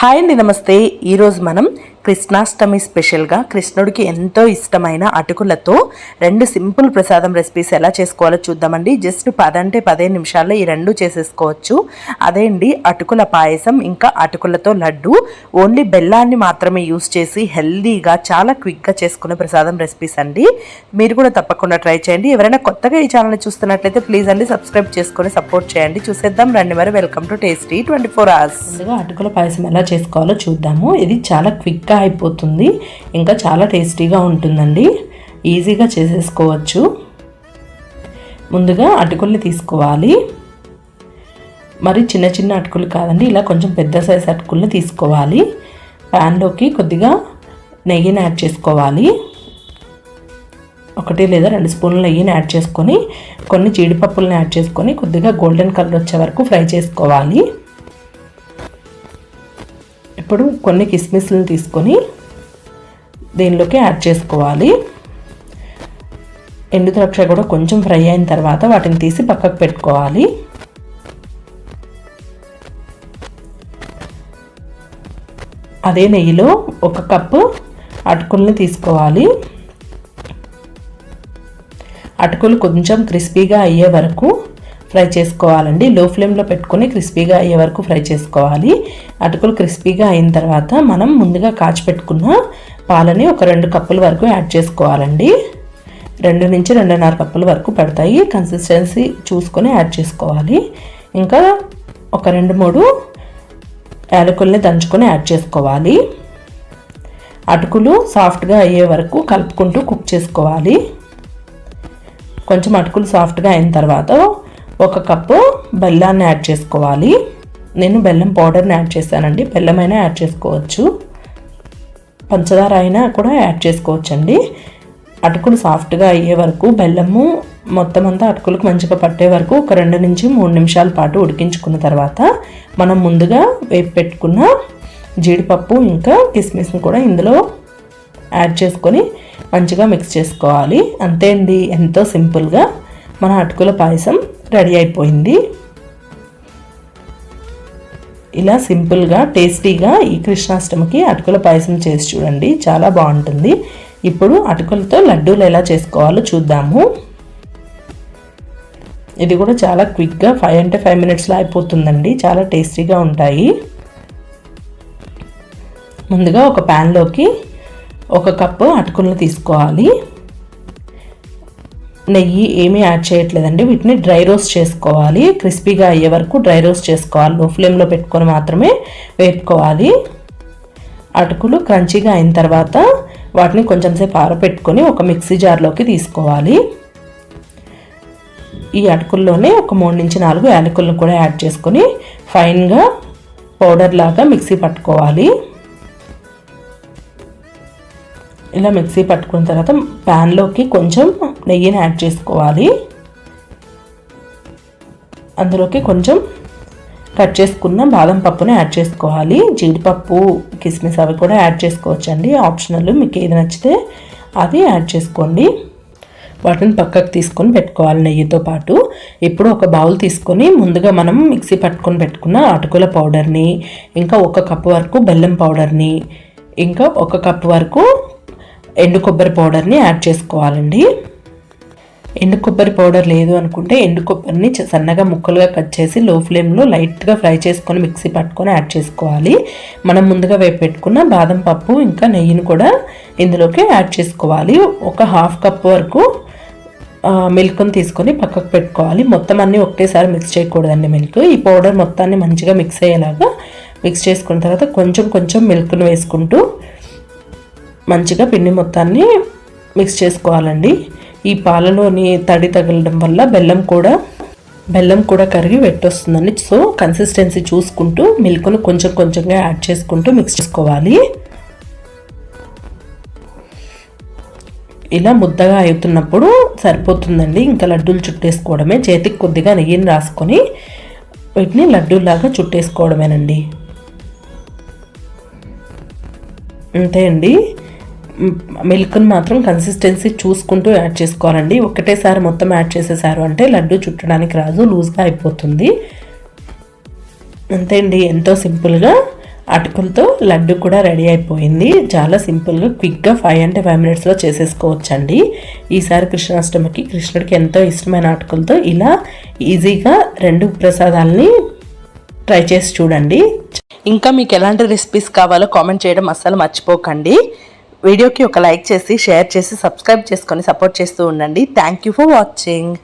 Hi అండి నమస్తే. ఈరోజు మనం కృష్ణాష్టమి స్పెషల్గా కృష్ణుడికి ఎంతో ఇష్టమైన అటుకులతో రెండు సింపుల్ ప్రసాదం రెసిపీస్ ఎలా చేసుకోవాలో చూద్దామండి. జస్ట్ పదంటే పదిహేను నిమిషాల్లో ఈ రెండు చేసేసుకోవచ్చు. అదే అండి అటుకుల పాయసం ఇంకా అటుకులతో లడ్డు. ఓన్లీ బెల్లాన్ని మాత్రమే యూస్ చేసి హెల్దీగా చాలా క్విక్గా చేసుకునే ప్రసాదం రెసిపీస్ అండి. మీరు కూడా తప్పకుండా ట్రై చేయండి. ఎవరైనా కొత్తగా ఈ ఛానల్ చూస్తున్నట్లయితే ప్లీజ్ అండి సబ్స్క్రైబ్ చేసుకొని సపోర్ట్ చేయండి. చూసేద్దాం రండి మరి. Welcome to tasty twenty four hours. అటుకుల పాయసం ఎలా చేసుకోవాలో చూద్దాము. ఇది చాలా క్విక్ క్విక్గా అయిపోతుంది. ఇంకా చాలా టేస్టీగా ఉంటుందండి. ఈజీగా చేసేసుకోవచ్చు. ముందుగా అటుకుల్ని తీసుకోవాలి. మరి చిన్న చిన్న అటుకులు కాదండి ఇలా కొంచెం పెద్ద సైజ్ అటుకుల్ని తీసుకోవాలి. ప్యాన్లోకి కొద్దిగా నెయ్యిని యాడ్ చేసుకోవాలి. ఒకటి లేదా రెండు స్పూన్ల నెయ్యిని యాడ్ చేసుకొని కొన్ని జీడిపప్పులను యాడ్ చేసుకొని కొద్దిగా గోల్డెన్ కలర్ వచ్చే వరకు ఫ్రై చేసుకోవాలి. ఇప్పుడు కొన్ని కిస్మిస్లను తీసుకొని దీనిలోకి యాడ్ చేసుకోవాలి. ఎండు ద్రాక్ష కూడా కొంచెం ఫ్రై అయిన తర్వాత వాటిని తీసి పక్కకు పెట్టుకోవాలి. అదే నెయ్యిలో ఒక కప్పు అటుకుల్ని తీసుకోవాలి. అటుకులు కొంచెం క్రిస్పీగా అయ్యే వరకు ఫ్రై చేసుకోవాలండి. లో ఫ్లేమ్లో పెట్టుకొని క్రిస్పీగా అయ్యే వరకు ఫ్రై చేసుకోవాలి. అటుకులు క్రిస్పీగా అయిన తర్వాత మనం ముందుగా కాచి పెట్టుకున్న పాలని ఒక రెండు కప్పుల వరకు యాడ్ చేసుకోవాలండి. రెండు నుంచి రెండున్నర కప్పుల వరకు పడతాయి. కన్సిస్టెన్సీ చూసుకొని యాడ్ చేసుకోవాలి. ఇంకా ఒక రెండు మూడు యాలకుల్ని దంచుకొని యాడ్ చేసుకోవాలి. అటుకులు సాఫ్ట్గా అయ్యే వరకు కలుపుకుంటూ కుక్ చేసుకోవాలి. కొంచెం అటుకులు సాఫ్ట్గా అయిన తర్వాత ఒక కప్పు బెల్లాన్ని యాడ్ చేసుకోవాలి. నేను బెల్లం పౌడర్ని యాడ్ చేశానండి. బెల్లమైనా యాడ్ చేసుకోవచ్చు. పంచదార అయినా కూడా యాడ్ చేసుకోవచ్చండి. అటుకులు సాఫ్ట్గా అయ్యే వరకు బెల్లము మొత్తం అంతా అటుకులకు మంచిగా పట్టే వరకు ఒక రెండు నుంచి మూడు నిమిషాల పాటు ఉడికించుకున్న తర్వాత మనం ముందుగా వేపు పెట్టుకున్న జీడిపప్పు ఇంకా కిస్మిస్ని కూడా ఇందులో యాడ్ చేసుకొని మంచిగా మిక్స్ చేసుకోవాలి. అంతే అండి. ఎంతో సింపుల్గా మన అటుకుల పాయసం రెడీ అయిపోయింది. ఇలా సింపుల్గా టేస్టీగా ఈ కృష్ణాష్టమికి అటుకుల పాయసం చేసి చూడండి. చాలా బాగుంటుంది. ఇప్పుడు అటుకులతో లడ్డూలు ఎలా చేసుకోవాలో చూద్దాము. ఇది కూడా చాలా క్విక్గా ఫైవ్ అంటే ఫైవ్ మినిట్స్లో అయిపోతుందండి. చాలా టేస్టీగా ఉంటాయి. ముందుగా ఒక ప్యాన్లోకి ఒక కప్పు అటుకులను తీసుకోవాలి. నెయ్యి ఏమీ యాడ్ చేయట్లేదండి. వీటిని డ్రై రోస్ట్ చేసుకోవాలి. క్రిస్పీగా అయ్యే వరకు డ్రై రోస్ట్ చేసుకోవాలి. లో ఫ్లేమ్లో పెట్టుకొని మాత్రమే వేపుకోవాలి. అటుకులు క్రంచీగా అయిన తర్వాత వాటిని కొంచెం సేపు ఆరబెట్టుకొని ఒక మిక్సీ జార్లోకి తీసుకోవాలి. ఈ అటుకుల్లోనే ఒక మూడు నుంచి నాలుగు యాలకులను కూడా యాడ్ చేసుకొని ఫైన్గా పౌడర్ లాగా మిక్సీ పట్టుకోవాలి. ఇలా మిక్సీ పట్టుకున్న తర్వాత ప్యాన్లోకి కొంచెం నెయ్యిని యాడ్ చేసుకోవాలి. అందులోకి కొంచెం కట్ చేసుకున్న బాదం పప్పుని యాడ్ చేసుకోవాలి. జీడిపప్పు కిస్మిస్ అవి కూడా యాడ్ చేసుకోవచ్చండి. ఆప్షనల్ మీకు ఏది నచ్చితే అది యాడ్ చేసుకోండి. వాటిని పక్కకు తీసుకొని పెట్టుకోవాలి నెయ్యితో పాటు. ఇప్పుడు ఒక బౌల్ తీసుకొని ముందుగా మనం మిక్సీ పట్టుకొని పెట్టుకున్న అటుకుల పౌడర్ని ఇంకా ఒక కప్పు వరకు బెల్లం పౌడర్ని ఇంకా ఒక కప్పు వరకు ఎండు కొబ్బరి పౌడర్ని యాడ్ చేసుకోవాలండి. ఎండు కొబ్బరి పౌడర్ లేదు అనుకుంటే ఎండు కొబ్బరిని సన్నగా ముక్కలుగా కట్ చేసి లో ఫ్లేమ్లో లైట్గా ఫ్రై చేసుకొని మిక్సీ పట్టుకొని యాడ్ చేసుకోవాలి. మనం ముందుగా వేపు పెట్టుకున్న బాదం పప్పు ఇంకా నెయ్యిని కూడా ఇందులోకి యాడ్ చేసుకోవాలి. ఒక హాఫ్ కప్ వరకు మిల్క్ని తీసుకొని పక్కకు పెట్టుకోవాలి. మొత్తం అన్నీ ఒకటేసారి మిక్స్ చేయకూడదండి మిల్క్. ఈ పౌడర్ మొత్తాన్ని మంచిగా మిక్స్ అయ్యేలాగా మిక్స్ చేసుకున్న తర్వాత కొంచెం కొంచెం మిల్క్ను వేసుకుంటూ మంచిగా పిండి మొత్తాన్ని మిక్స్ చేసుకోవాలండి. ఈ పాలలోని తడి తగలడం వల్ల బెల్లం కూడా బెల్లం కూడా కరిగి వెట్టొస్తుందండి. సో కన్సిస్టెన్సీ చూసుకుంటూ మిల్క్ను కొంచెం కొంచెంగా యాడ్ చేసుకుంటూ మిక్స్ చేసుకోవాలి. ఇలా ముద్దగా అవుతున్నప్పుడు సరిపోతుందండి. ఇంకా లడ్డూలు చుట్టేసుకోవడమే. చేతికి కొద్దిగా నెయ్యిని రాసుకొని వీటిని లడ్డూలాగా చుట్టేసుకోవడమేనండి. అంతే అండి. మిల్క్ని మాత్రం కన్సిస్టెన్సీ చూసుకుంటూ యాడ్ చేసుకోవాలండి. ఒకటేసారి మొత్తం యాడ్ చేసేసారు అంటే లడ్డు చుట్టడానికి రాదు లూజ్గా అయిపోతుంది. అంతే అండి ఎంతో సింపుల్గా అటుకులతో లడ్డు కూడా రెడీ అయిపోయింది. చాలా సింపుల్గా క్విక్గా ఫైవ్ అంటే ఫైవ్ మినిట్స్లో చేసేసుకోవచ్చండి. ఈసారి కృష్ణాష్టమికి కృష్ణుడికి ఎంతో ఇష్టమైన అటుకులతో ఇలా ఈజీగా రెండు ప్రసాదాలని ట్రై చేసి చూడండి. ఇంకా మీకు ఎలాంటి రెసిపీస్ కావాలో కామెంట్ చేయడం అస్సలు మర్చిపోకండి. వీడియోకి ఒక లైక్ చేసి షేర్ చేసి సబ్స్క్రైబ్ చేసుకొని సపోర్ట్ చేస్తూ ఉండండి. Thank you for watching